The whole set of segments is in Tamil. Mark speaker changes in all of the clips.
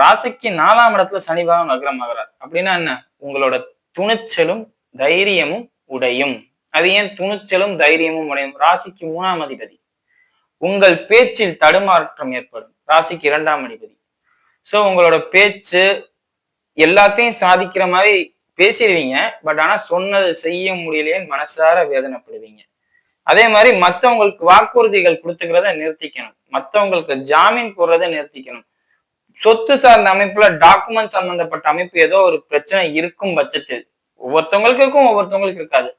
Speaker 1: ராசிக்கு நாலாம் இடத்துல சனி பகவான் வக்ரமாகிறார் அப்படின்னா என்ன? உங்களோட துணிச்சலும் தைரியமும் உடையும். அது ஏன் துணிச்சலும் தைரியமும் உடையும்? ராசிக்கு மூணாம் அதிபதி. உங்கள் பேச்சில் தடுமாற்றம் ஏற்படும். ராசிக்கு இரண்டாம் அதிபதி. சோ உங்களோட பேச்சு எல்லாத்தையும் சாதிக்கிற மாதிரி பேசிடுவீங்க. பட் ஆனா சொன்னது செய்ய முடியலையேன்னு மனசார வேதனைப்படுவீங்க. அதே மாதிரி மத்தவங்களுக்கு வாக்குறுதிகள் கொடுத்துக்கிறத நிறுத்திக்கணும். மத்தவங்களுக்கு ஜாமீன் போடுறதை நிறுத்திக்கணும். சொத்து சார்ந்த அமைப்புல டாக்குமெண்ட் சம்பந்தப்பட்ட அமைப்பு ஏதோ ஒரு பிரச்சனை இருக்கும் பட்சத்தில் ஒவ்வொருத்தவங்களுக்கு இருக்கும் ஒவ்வொருத்தவங்களுக்கு இருக்காது.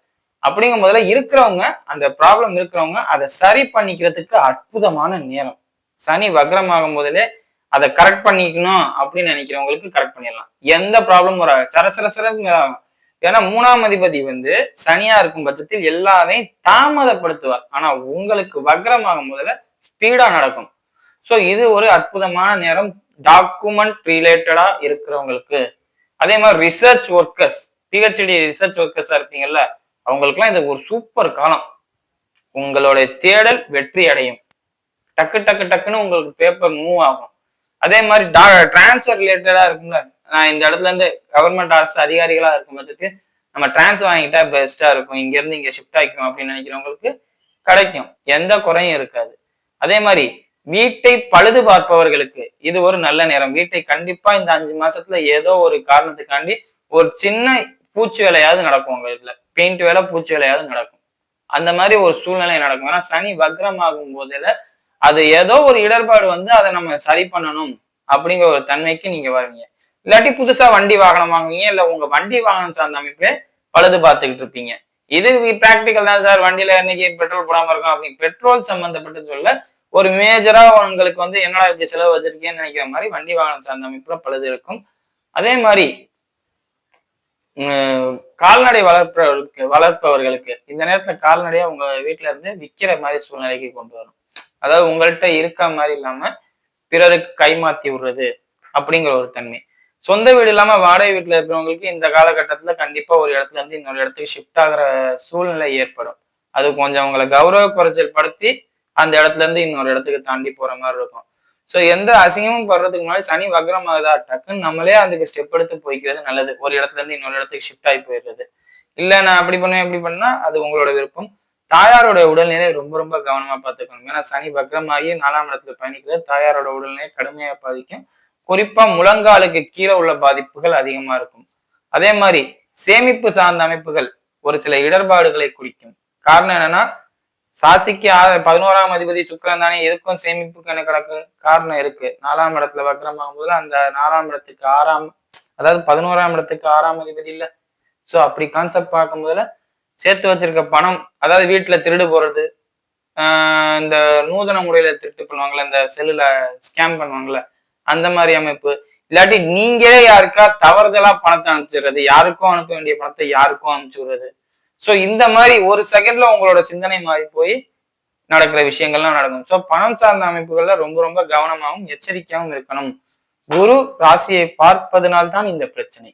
Speaker 1: அப்படிங்கும் போதுல இருக்கிறவங்க அந்த ப்ராப்ளம் இருக்கிறவங்க அதை சரி பண்ணிக்கிறதுக்கு அற்புதமான நேரம். சனி வக்ரமாகும் போதிலே அதை கரெக்ட் பண்ணிக்கணும் அப்படின்னு நினைக்கிறவங்களுக்கு கரெக்ட் பண்ணிடலாம். எந்த ப்ராப்ளமும் வராது சர சர சரன்னு ஏன்னா மூணாம் அதிபதி வந்து சனியா இருக்கும் பட்சத்தில் எல்லாரையும் தாமதப்படுத்துவார். ஆனா உங்களுக்கு வக்ரமாகும் போதுல ஸ்பீடா நடக்கும். சோ இது ஒரு அற்புதமான நேரம். டாக்குமெண்ட் ரிலேட்டடா இருக்கிறவங்களுக்கு. அதே மாதிரி ரிசர்ச் ஒர்க்கர்ஸ் பிஹெச்டி ரிசர்ச் ஒர்க்கர்ஸா இருப்பீங்கல்ல அவங்களுக்குலாம் இது ஒரு சூப்பர் காலம். உங்களுடைய தேடல் வெற்றி அடையும். டக்கு டக்கு டக்குன்னு உங்களுக்கு பேப்பர் மூவ் ஆகும். அதே மாதிரி டிரான்ஸ்ஃபர் ரிலேட்டடா இருக்கும்ல நான் இந்த இடத்துல இருந்து கவர்மெண்ட் அரசு அதிகாரிகளா இருக்கும் பட்சத்துக்கு நம்ம டிரான்ஸ்ஃபர் வாங்கிட்டா பெஸ்டா இருக்கும். இங்க இருந்து இங்க ஷிஃப்ட் ஆகிக்கும் அப்படின்னு நினைக்கிறவங்களுக்கு கிடைக்கும். எந்த குறையும் இருக்காது. அதே மாதிரி வீட்டை பழுது பார்ப்பவர்களுக்கு இது ஒரு நல்ல நேரம். வீட்டை கண்டிப்பா இந்த அஞ்சு மாசத்துல ஏதோ ஒரு காரணத்துக்காண்டி ஒரு சின்ன பூச்சி வேலையாவது நடக்கும் உங்க வீட்டுல பெயிண்ட் வேலை பூச்சி வேலையாவது நடக்கும். அந்த மாதிரி ஒரு சூழ்நிலை நடக்கும். ஏன்னா சனி வக்ரம் ஆகும் போதுல அது ஏதோ ஒரு இடர்பாடு வந்து அதை நம்ம சரி பண்ணணும் அப்படிங்கிற ஒரு தன்மைக்கு நீங்க வருவீங்க. இல்லாட்டி புதுசா வண்டி வாகனம் வாங்குவீங்க இல்ல உங்க வண்டி வாகனம் சார்ந்த அமைப்பே பழுது பார்த்துக்கிட்டு இருப்பீங்க. இது பிராக்டிக்கல் தான் சார். வண்டியில இன்னைக்கு பெட்ரோல் போடாம இருக்கும் அப்படி பெட்ரோல் சம்பந்தப்பட்டு சொல்ல ஒரு மேஜரா உங்களுக்கு வந்து என்னடா இப்படி செலவு வச்சிருக்கேன்னு நினைக்கிற மாதிரி வண்டி வாகனம் சார்ந்த அமைப்புல பழுது இருக்கும். அதே மாதிரி உம், கால்நடை வளர்ப்பவர்களுக்கு வளர்ப்பவர்களுக்கு இந்த நேரத்துல கால்நடையா உங்க வீட்டுல இருந்து விக்கிற மாதிரி சூழ்நிலைக்கு கொண்டு வரும். அதாவது உங்கள்கிட்ட இருக்க மாதிரி இல்லாம பிறருக்கு கைமாத்தி விடுறது அப்படிங்கிற ஒரு தன்மை. சொந்த வீடு இல்லாம வாடகை வீட்டுல இருக்கிறவங்களுக்கு இந்த காலகட்டத்துல கண்டிப்பா ஒரு இடத்துல இருந்து இன்னொரு இடத்துக்கு ஷிஃப்ட் ஆகுற சூழ்நிலை ஏற்படும். அது கொஞ்சம் உங்களை கௌரவ குறைச்சல் படுத்தி அந்த இடத்துல இருந்து இன்னொரு இடத்துக்கு தாண்டி போற மாதிரி இருக்கும். ஸோ எந்த அசிங்கமும் படுறதுக்கு முன்னாடி சனி வக்ரமாகுதா? டக்குன்னு நம்மளே அதுக்கு ஸ்டெப் எடுத்து போய்க்கிறது நல்லது. ஒரு இடத்துல இருந்து இன்னொரு இடத்துக்கு ஷிஃப்ட் ஆகி போயிடுறது. இல்ல நான் அப்படி பண்ணுவேன் எப்படி பண்ணா அது உங்களோட விருப்பம். தாயாரோட உடல்நிலை ரொம்ப ரொம்ப கவனமா பார்த்துக்கணும். ஏன்னா சனி வக்ரமாகி நாலாம் இடத்துல பயணிக்கிறது தாயாரோட உடல்நிலையை கடுமையாக பாதிக்கும். குறிப்பா முழங்காலுக்கு கீழே உள்ள பாதிப்புகள் அதிகமா இருக்கும். அதே மாதிரி சேமிப்பு சார்ந்த அமைப்புகள் ஒரு சில இடர்பாடுகளை குறிக்கும். காரணம் என்னன்னா சாசிக்கு பதினோராம் அதிபதி சுக்கரன் தானே எதுக்கும் சேமிப்புக்கு என்ன காரணம் இருக்கு. நாலாம் இடத்துல வக்ரமாகும் ஆகும்போது அந்த நாலாம் இடத்துக்கு ஆறாம் அதாவது பதினோராம் இடத்துக்கு ஆறாம் அதிபதி இல்ல. சோ அப்படி கான்செப்ட் பார்க்கும்போதுல சேர்த்து வச்சிருக்க பணம் அதாவது வீட்டுல திருடு போறது ஆஹ் இந்த நூதன முறையில திருட்டு பண்ணுவாங்கல்ல இந்த செல்லுல ஸ்கேம் பண்ணுவாங்கல்ல அந்த மாதிரி அமைப்பு. இல்லாட்டி நீங்களே யாருக்கா தவறுதலா பணத்தை அனுப்பிச்சிடுறது யாருக்கும் அனுப்ப வேண்டிய பணத்தை யாருக்கும் அனுப்பிச்சு விடுறது? ஸோ இந்த மாதிரி ஒரு செகண்ட்ல உங்களோட சிந்தனை மாறி போய் நடக்கிற விஷயங்கள்லாம் நடக்கும். ஸோ பணம் சார்ந்த அமைப்புகள்ல ரொம்ப ரொம்ப கவனமாகவும் எச்சரிக்கையாகவும் இருக்கணும். குரு ராசியை பார்ப்பதனால் தான் இந்த பிரச்சனை.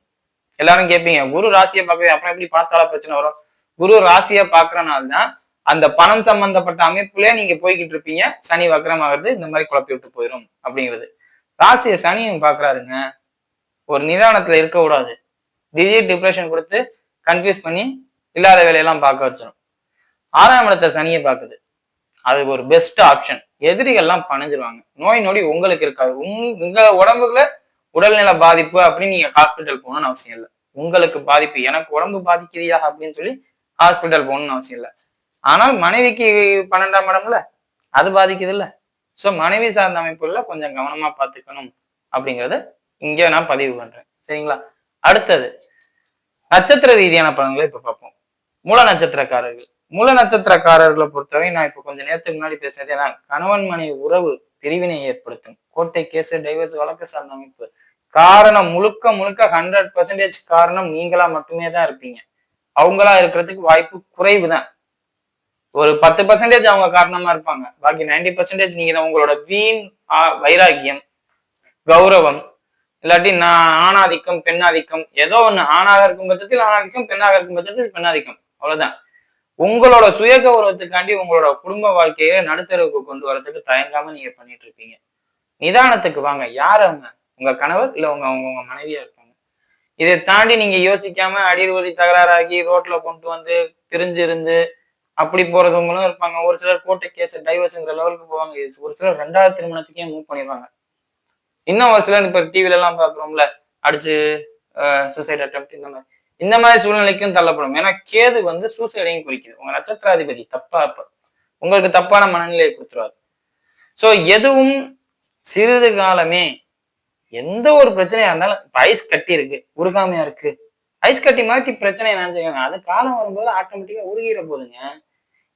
Speaker 1: எல்லாரும் கேட்பீங்க குரு ராசியை பார்க்க அப்புறம் எப்படி பார்த்தால பிரச்சனை வரும். குரு ராசியை பார்க்கறனால தான் அந்த பணம் சம்பந்தப்பட்ட அமைப்புலயே நீங்க போய்கிட்டு இருப்பீங்க. சனி வக்கரமாகிறது இந்த மாதிரி குழப்பி விட்டு போயிடும் அப்படிங்கிறது. ராசியை சனியும் பாக்குறாருங்க ஒரு நிதானத்துல இருக்க கூடாது திடீர் டிப்ரெஷன் கொடுத்து கன்ஃபியூஸ் பண்ணி இல்லாத வேலையெல்லாம் பார்க்க வச்சிடும் ஆறாம் இடத்த சனியை பார்க்குது. அது ஒரு பெஸ்ட் ஆப்ஷன் எதிரிகள்லாம் பணிஞ்சிருவாங்க. நோய் நொடி உங்களுக்கு இருக்காது. உங் உங்க உடம்புல உடல்நல பாதிப்பு அப்படின்னு நீங்க ஹாஸ்பிட்டல் போகணும்னு அவசியம் இல்லை. உங்களுக்கு பாதிப்பு எனக்கு உடம்பு பாதிக்குதியா அப்படின்னு சொல்லி ஹாஸ்பிட்டல் போகணும்னு அவசியம் இல்லை. ஆனால் மனைவிக்கு பன்னெண்டாம் இடம்ல அது பாதிக்குது இல்ல. ஸோ மனைவி சார்ந்த அமைப்புல கொஞ்சம் கவனமா பார்த்துக்கணும் அப்படிங்கறத இங்க நான் பதிவு பண்றேன். சரிங்களா? அடுத்தது நட்சத்திர ரீதியான பலன்களை இப்ப பார்ப்போம். மூல நட்சத்திரக்காரர்கள். மூல நட்சத்திரக்காரர்களை பொறுத்தவரை நான் இப்போ கொஞ்சம் நேரத்துக்கு முன்னாடி பேசுனதே தான் கணவன் மனைவி உறவு பிரிவினை ஏற்படுத்தும். கோட்டை கேஸ் டைவர்ஸ் வழக்கு சார்ந்த அமைப்பு. காரணம் முழுக்க முழுக்க ஹண்ட்ரட் பர்சன்டேஜ் காரணம் நீங்களா மட்டுமே தான் இருப்பீங்க. அவங்களா இருக்கிறதுக்கு வாய்ப்பு குறைவு தான் ஒரு பத்து பர்சன்டேஜ் அவங்க காரணமா இருப்பாங்க. பாக்கி நைன்டி பர்சன்டேஜ் நீங்க தான். உங்களோட வீண் வைராகியம் வைராக்கியம் கௌரவம் இல்லாட்டி நான் ஆணாதிக்கம் பெண்ணாதிக்கம் ஏதோ ஒன்று ஆணாக இருக்கும் பட்சத்தில் ஆணாதிக்கம் பெண்ணாக இருக்கும் பட்சத்தில் பெண்ணாதிக்கம். அவ்வளவுதான். உங்களோட சுய கௌரவத்துக்காண்டி உங்களோட குடும்ப வாழ்க்கையை நடுத்தரவுக்கு கொண்டு வரதுக்கு தயங்காம நீங்க பண்ணிட்டு இருப்பீங்க. நிதானத்துக்கு வாங்க. யார் அவங்க? உங்க கணவர் இல்ல உங்க உங்க உங்க மனைவியா இருப்பாங்க. இதை தாண்டி நீங்க யோசிக்காம அடிவரி தகராறாகி ரோட்ல கொண்டு வந்து பிரிஞ்சு இருந்து அப்படி போறவங்களும் இருப்பாங்க. ஒரு சிலர் கோர்ட்டு கேஸ் டைவர்ஸ்ங்கிற லெவலுக்கு போவாங்க. ஒரு சிலர் ரெண்டாவது திருமணத்துக்கே மூவ் பண்ணிடுவாங்க. இன்னும் ஒரு சிலர் இப்ப டிவில எல்லாம் பாக்குறோம்ல அடிச்சு சூசைட் அட்டம் இந்த மாதிரி. இந்த மாதிரி சூழ்நிலைக்கும் தள்ளப்படும். ஏன்னா கேது வந்து சூசைடையும் குறிக்குது. உங்க நட்சத்திராதிபதி தப்பா இப்ப உங்களுக்கு தப்பான மனநிலையை கொடுத்துருவாரு. சோ எதுவும் சிறிது காலமே எந்த ஒரு பிரச்சனையா இருந்தாலும் இப்போ ஐஸ் கட்டி இருக்கு உருகாமையா இருக்கு. ஐஸ் கட்டி மாட்டி பிரச்சனை நினைச்சுக்கோங்க அது காலம் வரும்போது ஆட்டோமேட்டிக்கா உருகிற போதுங்க.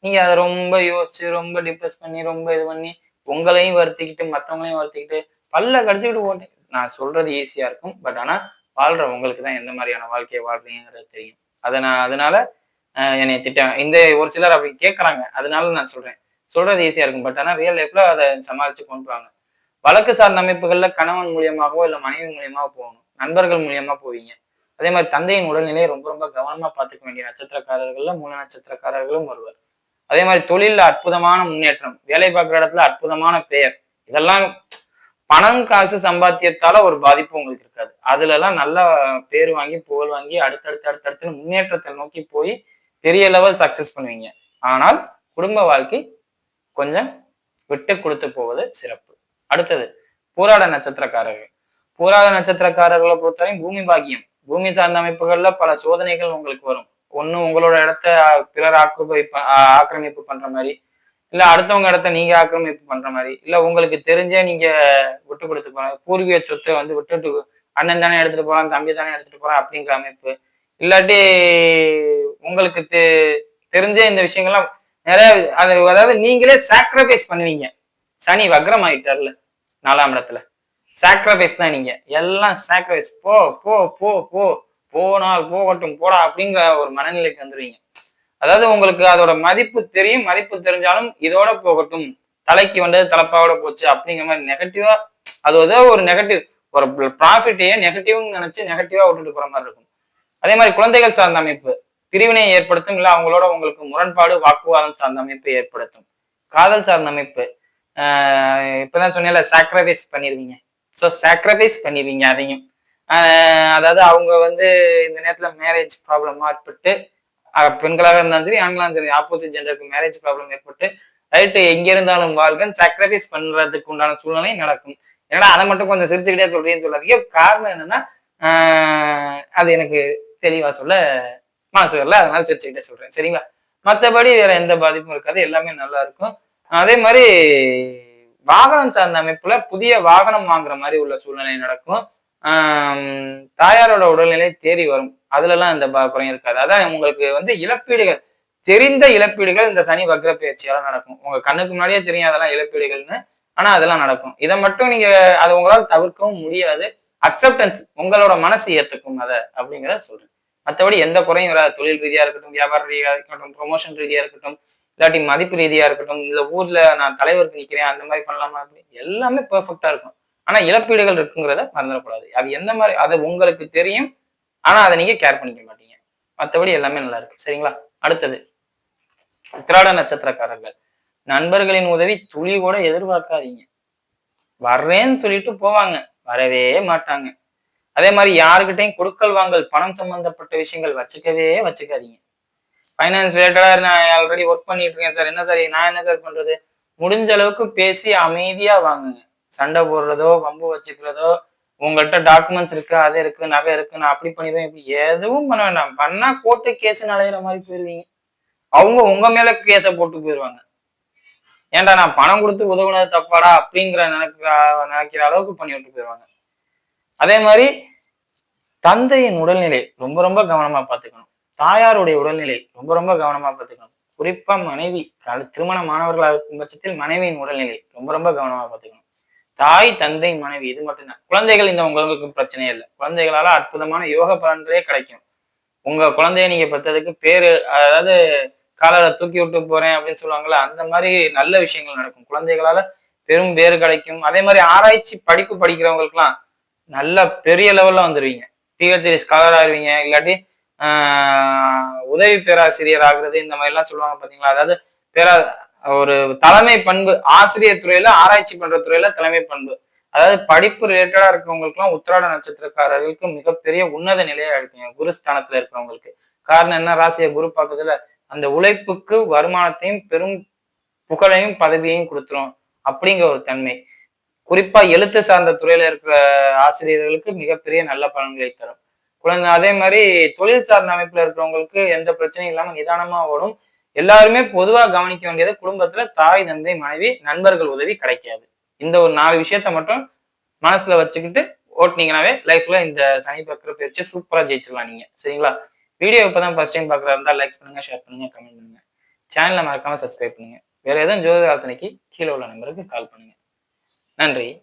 Speaker 1: நீங்க அதை ரொம்ப யோசிச்சு ரொம்ப டிப்ரெஸ் பண்ணி ரொம்ப இது பண்ணி உங்களையும் வருத்திக்கிட்டு மத்தவங்களையும் வருத்திக்கிட்டு பல்ல கடிச்சுக்கிட்டு போட்டு நான் சொல்றது ஈஸியா இருக்கும். பட் ஆனா வாழ்ற உங்களுக்கு தான் எந்த மாதிரியான வாழ்க்கையை வாழ்றீங்கிறது தெரியும். அதை நான் அதனால ஆஹ் என்னை திட்டம் இந்த ஒரு சிலர் அப்படி கேட்கறாங்க அதனால நான் சொல்றேன். சொல்றது ஈஸியா இருக்கும். பட் ஆனா ரியல் லைஃப்ல அதை சமாளிச்சு கொண்டு வாங்க வழக்கு சார்ந்த அமைப்புகள்ல கணவன் மூலியமாகவோ இல்ல மனைவி மூலியமாக போகணும். நண்பர்கள் மூலியமா போவீங்க. அதே மாதிரி தந்தையின் உடல்நிலையை ரொம்ப ரொம்ப கவனமா பார்த்துக்க வேண்டிய நட்சத்திரக்காரர்கள்ல மூல நட்சத்திரக்காரர்களும் வருவார் அதே மாதிரி தொழிலில் அற்புதமான முன்னேற்றம் வேலை பார்க்குற இடத்துல அற்புதமான பெயர். இதெல்லாம் பணம் காசு சம்பாத்தியத்தால ஒரு பாதிப்பு உங்களுக்கு இருக்காது. அதுல எல்லாம் நல்லா பேர் வாங்கி புகழ் வாங்கி அடுத்தடுத்து அடுத்தடுத்து முன்னேற்றத்தை நோக்கி போய் பெரிய லெவல் சக்சஸ் பண்ணுவீங்க. ஆனால் குடும்ப வாழ்க்கை கொஞ்சம் விட்டு கொடுத்து போவது சிறப்பு. அடுத்தது பூராட நட்சத்திரக்காரர்கள். பூராட நட்சத்திரக்காரர்களை பொறுத்தவரை பூமி பாக்கியம். பூமி சார்ந்த அமைப்புகள்ல பல சோதனைகள் உங்களுக்கு வரும். ஒண்ணு உங்களோட இடத்த பிறர் ஆக்கிரமிப்பு ஆக்கிரமிப்பு பண்ற மாதிரி இல்ல அடுத்தவங்க இடத்த நீங்க ஆக்கிரமிப்பு பண்ற மாதிரி. இல்ல உங்களுக்கு தெரிஞ்சே நீங்க விட்டு கொடுத்து போறாங்க பூர்வீக சொத்தை வந்து விட்டுட்டு அண்ணன் தானே எடுத்துட்டு போறான் தம்பி தானே எடுத்துட்டு போறான் அப்படிங்கிற அமைப்பு. இல்லாட்டி உங்களுக்கு தெ- தெரிஞ்சே இந்த விஷயங்கள்லாம் நிறைய அது அதாவது நீங்களே சாக்ரிஃபைஸ் பண்ணுவீங்க. சனி வக்ரம் ஆயிட்டார்ல நாலாம் இடத்துல. சாக்ரிஃபைஸ் தான் நீங்க. எல்லாம் சாக்ரிஃபைஸ் போ போ போ போ. போனால் போகட்டும் போடா அப்படிங்கிற ஒரு மனநிலைக்கு வந்துருவீங்க. அதாவது உங்களுக்கு அதோட மதிப்பு தெரியும் மதிப்பு தெரிஞ்சாலும் இதோட போகட்டும். தலைக்கு வந்தது தலைப்பாவோட போச்சு அப்படிங்கிற மாதிரி நெகட்டிவா அது ஏதோ ஒரு நெகட்டிவ் ஒரு ப்ராஃபிட்டையே நெகட்டிவ்னு நினைச்சு நெகட்டிவா விட்டுட்டு போற மாதிரி இருக்கும். அதே மாதிரி குழந்தைகள் சார்ந்த அமைப்பு பிரிவினை ஏற்படுத்தும் இல்லை அவங்களோட உங்களுக்கு முரண்பாடு வாக்குவாதம் சார்ந்த அமைப்பு ஏற்படுத்தும். காதல் சார்ந்த அமைப்பு ஆஹ் இப்பதான் சொன்னேன்ல சாக்ரிஃபைஸ் பண்ணிருவீங்க. ஸோ சாக்ரிஃபைஸ் பண்ணிருவீங்க அதையும். அதாவது அவங்க வந்து இந்த நேரத்துல மேரேஜ் ப்ராப்ளம் ஏற்பட்டு பெண்களாக இருந்தாலும் சரி ஆண்களாக சரி ஆப்போசிட் ஜெண்டருக்கு மேரேஜ் ப்ராப்ளம் ஏற்பட்டு ரைட்டு எங்க இருந்தாலும் வாழ்க்கை சாக்ரிஃபைஸ் பண்றதுக்கு உண்டான சூழ்நிலை நடக்கும். ஏன்னா அதை மட்டும் கொஞ்சம் சிரிச்சுக்கிட்டே சொல்றேன்னு சொல்லாதீங்க. காரணம் என்னன்னா அது எனக்கு தெளிவா சொல்ல மனசு வரல அதனால சிரிச்சுக்கிட்டே சொல்றேன். சரிங்களா? மற்றபடி வேற எந்த பாதிப்பும் இருக்காது எல்லாமே நல்லா இருக்கும். அதே மாதிரி வாகனம் சார்ந்த அமைப்புல புதிய வாகனம் வாங்குற மாதிரி உள்ள சூழ்நிலை நடக்கும். தாயாரோட உடல்நிலை தேறி வரும். அதுலலாம் இந்த ப- குறையும் இருக்காது. அதான் உங்களுக்கு வந்து இழப்பீடுகள் தெரிந்த இழப்பீடுகள் இந்த சனி வக்ர பயிற்சியால நடக்கும். உங்க கண்ணுக்கு முன்னாடியே தெரியும் அதெல்லாம் இழப்பீடுகள்னு. ஆனா அதெல்லாம் நடக்கும். இதை மட்டும் நீங்க அதை உங்களால் தவிர்க்கவும் முடியாது. அக்செப்டன்ஸ் உங்களோட மனசு ஏத்துக்கும் அதை அப்படிங்கிறத சொல்றேன். மற்றபடி எந்த குறையும் வராது. தொழில் ரீதியா இருக்கட்டும் வியாபார ரீதியா இருக்கட்டும் ப்ரொமோஷன் ரீதியா இருக்கட்டும் இல்லாட்டி மதிப்பு ரீதியா இருக்கட்டும் இந்த ஊர்ல நான் தலைவருக்கு நிக்கிறேன் அந்த மாதிரி பண்ணலாமா அப்படி எல்லாமே பெர்ஃபெக்டா இருக்கும். ஆனா இழப்பீடுகள் இருக்குங்கிறத மறந்துடக்கூடாது. அது எந்த மாதிரி அது உங்களுக்கு தெரியும் ஆனா அதை நீங்க கேர் பண்ணிக்க மாட்டீங்க. மற்றபடி எல்லாமே நல்லா இருக்கு. சரிங்களா? அடுத்தது உத்திராட நட்சத்திரக்காரர்கள். நண்பர்களின் உதவி துளி கூட எதிர்பார்க்காதீங்க. வர்றேன்னு சொல்லிட்டு போவாங்க. வரவே மாட்டாங்க. அதே மாதிரி யாருக்கிட்டையும் கொடுக்கல் வாங்கல் பணம் சம்பந்தப்பட்ட விஷயங்கள் வச்சுக்கவே வச்சுக்காதீங்க. ஃபைனான்ஸ் ரிலேட்டடா நான் ஆல்ரெடி ஒர்க் பண்ணிட்டு இருக்கேன் சார். என்ன சார் நான் என்ன சார் பண்றது? முடிஞ்ச அளவுக்கு பேசி அமைதியா வாங்குங்க. சண்டை போடுறதோ வம்பு வச்சுக்கிறதோ உங்கள்கிட்ட டாக்குமெண்ட்ஸ் இருக்கு அது இருக்கு நகை இருக்கு நான் அப்படி பண்ணிடுவேன் இப்படி எதுவும் பண்ண வேண்டாம். பண்ணா கோர்ட்டு கேஸ் நலையிற மாதிரி போயிருவீங்க. அவங்க உங்க மேல கேஸ போட்டு போயிருவாங்க. ஏன்டா நான் பணம் கொடுத்து உதவுனது தப்பாடா அப்படிங்கிற நினைக்கிற நினைக்கிற அளவுக்கு பண்ணி விட்டு போயிருவாங்க. அதே மாதிரி தந்தையின் உடல்நிலை ரொம்ப ரொம்ப கவனமா பார்த்துக்கணும். தாயாருடைய உடல்நிலை ரொம்ப ரொம்ப கவனமா பார்த்துக்கணும். குறிப்பா மனைவி திருமண மாணவர்களாக இருக்கும் பட்சத்தில் மனைவியின் உடல்நிலை ரொம்ப ரொம்ப கவனமா பார்த்துக்கணும். தாய் தந்தை மனைவி இது மட்டும்தான். குழந்தைகள் இந்த உங்களுக்கு பிரச்சனையே இல்லை. குழந்தைகளால அற்புதமான யோக பலன்களே கிடைக்கும். உங்க குழந்தைய நீங்க பெற்றதுக்கு பேரு அதாவது காலரை தூக்கி விட்டு போறேன் அப்படின்னு சொல்லுவாங்கல்ல அந்த மாதிரி நல்ல விஷயங்கள் நடக்கும். குழந்தைகளால பெரும் பேரு கிடைக்கும். அதே மாதிரி ஆராய்ச்சி படிப்பு படிக்கிறவங்களுக்குலாம் நல்ல பெரிய லெவல்ல வந்துருவீங்க. பிஹெச்டி ஸ்காலர் ஆயிருவீங்க. இல்லாட்டி ஆஹ், உதவி பேராசிரியர் ஆகுறது இந்த மாதிரி எல்லாம் சொல்லுவாங்க பாத்தீங்களா? அதாவது பேரா ஒரு தலைமை பண்பு ஆசிரியர் துறையில ஆராய்ச்சி பண்ற துறையில தலைமை பண்பு. அதாவது படிப்பு ரிலேட்டடா இருக்கிறவங்களுக்குலாம் உத்திராட நட்சத்திரக்காரர்களுக்கு மிகப்பெரிய உன்னத நிலையா இருப்பீங்க குருஸ்தானத்துல இருக்கிறவங்களுக்கு. காரணம் என்ன? ராசியை குரு பார்க்கறதுல அந்த உழைப்புக்கு வருமானத்தையும் பெரும் புகழையும் பதவியையும் கொடுத்துரும் அப்படிங்கிற ஒரு தன்மை. குறிப்பா எழுத்து சார்ந்த துறையில இருக்கிற ஆசிரியர்களுக்கு மிகப்பெரிய நல்ல பலன்களை தரும். குழந்தை அதே மாதிரி தொழில் சார்ந்த அமைப்புல இருக்கிறவங்களுக்கு எந்த பிரச்சனையும் இல்லாம நிதானமா ஓடும். எல்லாருமே பொதுவா கவனிக்க வேண்டியது குடும்பத்துல தாய் தந்தை மனைவி நண்பர்கள் உதவி கிடைக்காது. இந்த ஒரு நாலு விஷயத்த மட்டும் மனசுல வச்சுக்கிட்டு ஓட்டுனீங்கனாவே லைஃப்ல இந்த சனி பக்கர பயிற்சி சூப்பரா ஜெயிச்சிடலாம் நீங்க. சரிங்களா? வீடியோ இப்பதான் ஃபர்ஸ்ட் டைம் பாக்குறதா இருந்தா லைக் பண்ணுங்க ஷேர் பண்ணுங்க கமெண்ட் பண்ணுங்க. சேனலை மறக்காம சப்ஸ்கிரைப் பண்ணுங்க. வேற எதுவும் ஜோதி ஆலோசனைக்கு கீழே உள்ள நம்பருக்கு கால் பண்ணுங்க. நன்றி.